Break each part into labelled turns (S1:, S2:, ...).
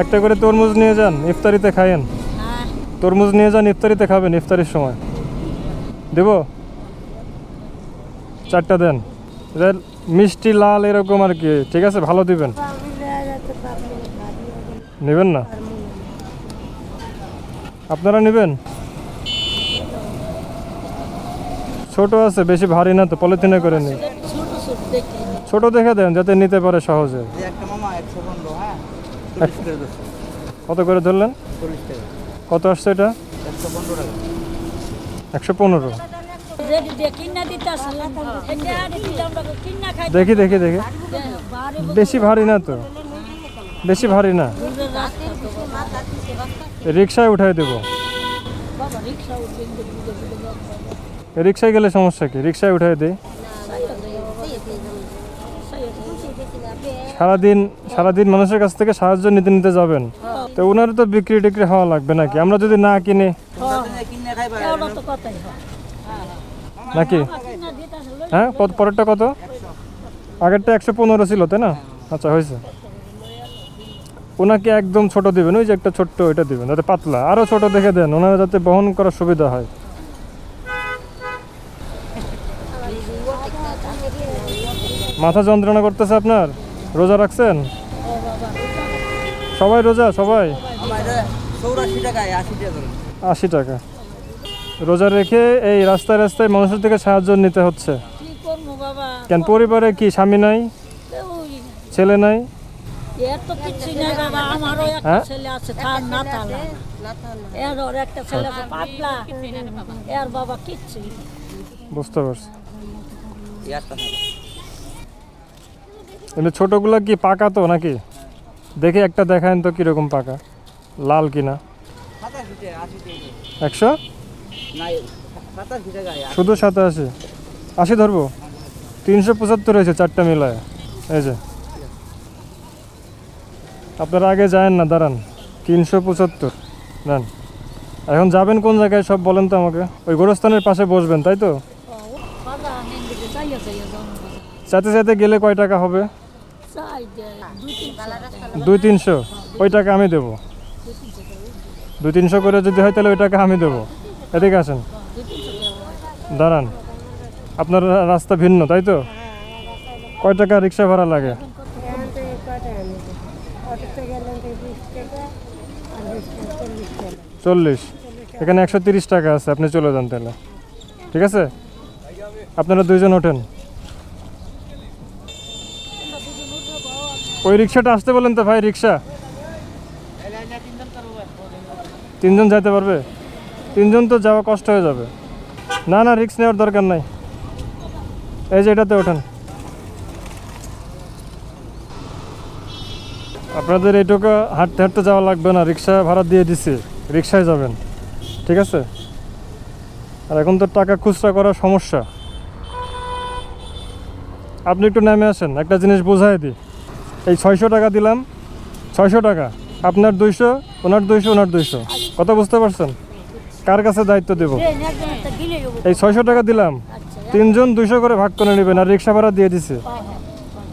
S1: একটা করে তরমুজ নিয়ে যান ইফতারিতে খায়েন
S2: হ্যাঁ।
S1: তরমুজ নিয়ে যান ইফতারিতে খাবেন ইফতারির সময়। দেব? চারটা দেন। মিষ্টি লাল এরকম আর কি ঠিক আছে? ভালো দিবেন। নেবেন না? আপনারা নেবেন? ছোট আছে বেশি ভারী না তো পলিথিনে করে নিন।
S2: ছোট ছোট দেখে।
S1: দেন যাতে নিতে পারে সহজে।
S3: একটা মামা হ্যাঁ।
S1: কত করে ধরলেন কত আসছে এটা
S3: একশো পনেরো
S1: দেখি দেখি দেখি বেশি ভারী না তো বেশি ভারী না। রিক্সায় উঠাই দেবো রিক্সায় গেলে সমস্যা কি রিক্সায় উঠাই দিই সারাদিন সারাদিন মানুষের কাছ থেকে সাহায্য নিতে নিতে যাবেন। তো ওনার তো বিক্রি, টিক্রি হওয়া লাগবে নাকি? আমরা যদি না কিনি? নাকি? হ্যাঁ পরেরটা কত? আগেরটা একশো পনেরো ছিল, তাই না? আচ্ছা হয়েছে। ওনাকে একদম ছোট দিবেন, ওই যে একটা ছোট্ট ওইটা দিবেন, যাতে পাতলা। আরও ছোট দেখে দেন, ওনারা যাতে বহন করার সুবিধা হয়। মাথা যন্ত্রণা করতেছে আপনার? রোজা রাখছেন? সবাই রোজা, সবাই?
S3: আশি টাকা।
S1: রোজা রেখে এই রাস্তায় রাস্তায় মানুষের থেকে সাহায্য নিতে হচ্ছে। কেন পরিবারে কি স্বামী নাই? ছেলে নাই? হ্যাঁ? বুঝতে পারছি।
S3: থাকে
S1: ছোটোগুলো কি পাকা তো নাকি? দেখে একটা দেখায়েন তো কীরকম পাকা। লাল কিনা। একশো? শুধু সাতাশি? আশি ধরবো? তিনশো পঁচাত্তর হয়েছে চারটা মিলায়। এই যে। আপনারা আগে যায়েন না দাঁড়ান। তিনশো পঁচাত্তর। নেন। এখন যাবেন কোন জায়গায় সব বলেন তো আমাকে? ওই গোরস্থানের পাশে বসবেন তাই তো? চাইতে চাইতে গেলে কয় টাকা হবে?
S2: দুই
S1: তিনশো। ওই টাকা আমি দেবো। দুই তিনশো করে যদি হয় তাহলে ওই টাকা আমি দেবো। এদিকে আসেন। দাঁড়ান। আপনার রাস্তা ভিন্ন, তাই তো? কয় টাকা রিক্সা ভাড়া লাগে? চল্লিশ। এখানে একশো তিরিশ টাকা আছে, আপনি চলে যান তাহলে। ঠিক আছে? আপনারা দুইজন ওঠেন। ওই রিক্সাটা আসতে বলেন তো ভাই, রিক্সা। তিনজন যাইতে পারবে? তিনজন তো যাওয়া কষ্ট হয়ে যাবে। না না, রিক্স নেওয়ার দরকার নাই। এই যে এটাতে ওঠেন। আপনাদের এইটুকু হাঁটতে হাঁটতে যাওয়া লাগবে না, রিক্সা ভাড়া দিয়ে দিছি, রিক্সায় যাবেন, ঠিক আছে? আর এখন তো টাকা খুচরা করার সমস্যা। আপনি একটু নেমে আসেন, একটা জিনিস বোঝাই দিই। এই ছয়শো টাকা দিলাম। ছয়শো টাকা। আপনার দুইশো ওনার দুইশো ওনার দুইশো। কত বুঝতে পারছেন? কার কাছে দায়িত্ব দেব? এই ছয়শো টাকা দিলাম। তিনজন দুইশো করে ভাগ করে নেবেন আর রিক্সা ভাড়া দিয়ে দিছে।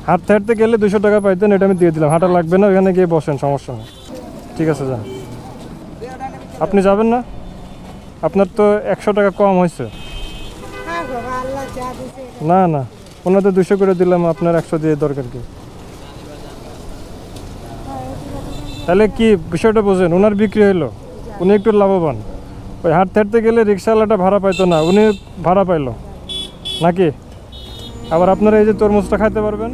S1: হাঁটতে হাঁটতে গেলে দুশো টাকা পাইতেন এটা আমি দিয়ে দিলাম। হাঁটা লাগবে না ওখানে গিয়ে বসেন সমস্যা নেই। ঠিক আছে যান। আপনি যাবেন না? আপনার তো একশো টাকা কম হয়েছে। না না। ওনাদের দুশো করে দিলাম আপনার একশো দিয়ে দরকার কি? তাহলে কি বিষয়টা বোঝেন? ওনার বিক্রি হইল। উনি একটু লাভবান। ওই হাঁটতে হাঁটতে গেলে রিক্সাওয়ালাটা ভাড়া পাইতো না, উনি ভাড়া পাইলো। নাকি? আবার আপনারা এই যে তরমুজটা খাইতে পারবেন।